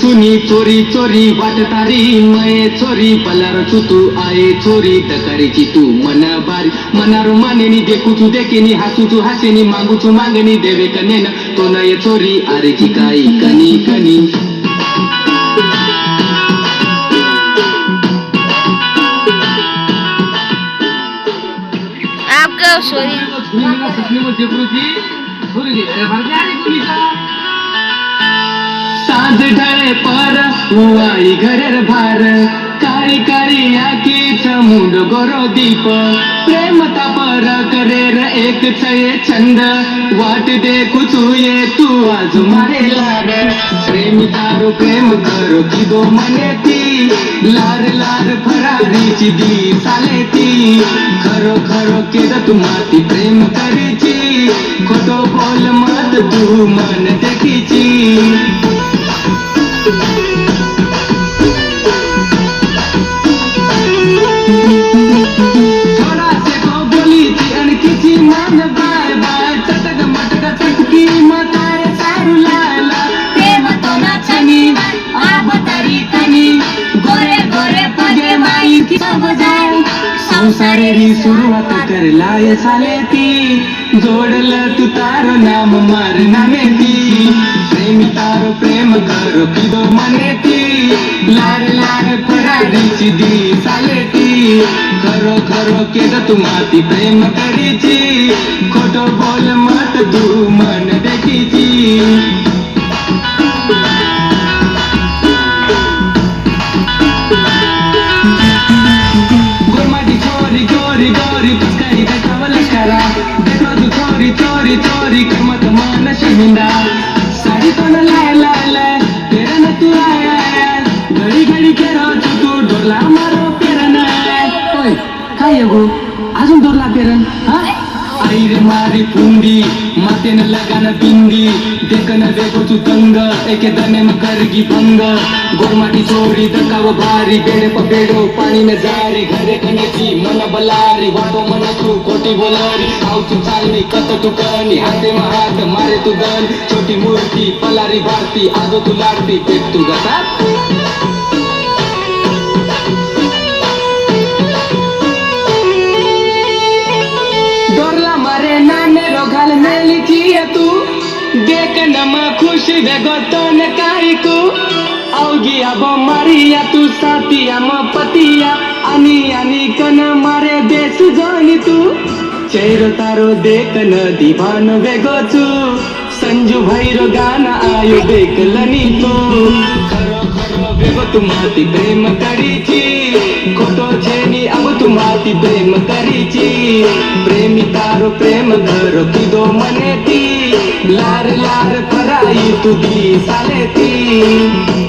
चुनी चोरी चोरी वाटतारी मये चोरी पलार चुतू आये चोरी तकारीची तू मना बारी मनारो मानेनी देखुचू देखेनी हसूचू हासेनी मागुचू मागणी देवे कनेन तो नये चोरी आरेची काही कनी कनी आपका साज ढळे पर उवाई घरेर भार. काळी काळी आखीच मुंड गोरो दीप. प्रेम तापर करेर एक छये छंद वाट दे कुचू ये तू आज मारे लाड. प्रेम तारो प्रेम करो की दो मने ती. लार लार फरारीची दी साले ती. खरो खरो केद तू माती प्रेम करीची. खोटो बोल मत तू मन देखीची. मान बाय बाय चटक मटक चटकी मताय सारू लायला. प्रेम तनी गोरे गोरे पगे माई की सब जाय संसारेरी सुरुवात कर लाय साले ती जोडलं तू तारो नाम मार नामे ती प्रेमी तारो प्रेम करो किदो मने ती लार लार फरारीची दी साले ती खरो खरो केद तू माती प्रेम करीची. खोटो बोल मत तू मन देखीची काय गो? अजून डोरला पेरन हा? आई रे मारी फुंडी मातेन लगान बिंदी देखन देखो तू तंग एके दने करगी भंग. गोरमाटी चोरी दकाव भारी बेड़े पर बेड़ो पानी में जारी घरे कनेची मन बलारी वाटो मन तू कोटी बोलारी. आऊ तू चालनी कत तू करनी हाते में हाथ मारे तू गन छोटी मूर्ति पलारी भारती आजो तू लाडती पेट तू गसा देखिए तू देखनमा खुसी बेगतन काहीको। औगी अब मारिया तू साथिया म पतिया आनी आनी कन मारे देश जाने तू। चेरो तारो देखन दिवान बेगो छु संजु भैरो गाना आयो बेगलनी तू। खरो खरो बेगो तुमाती प्रेम करी थी प्रेमी तारो प्रेम धरो किदो मने ती? लार लार पराई तू साले ती.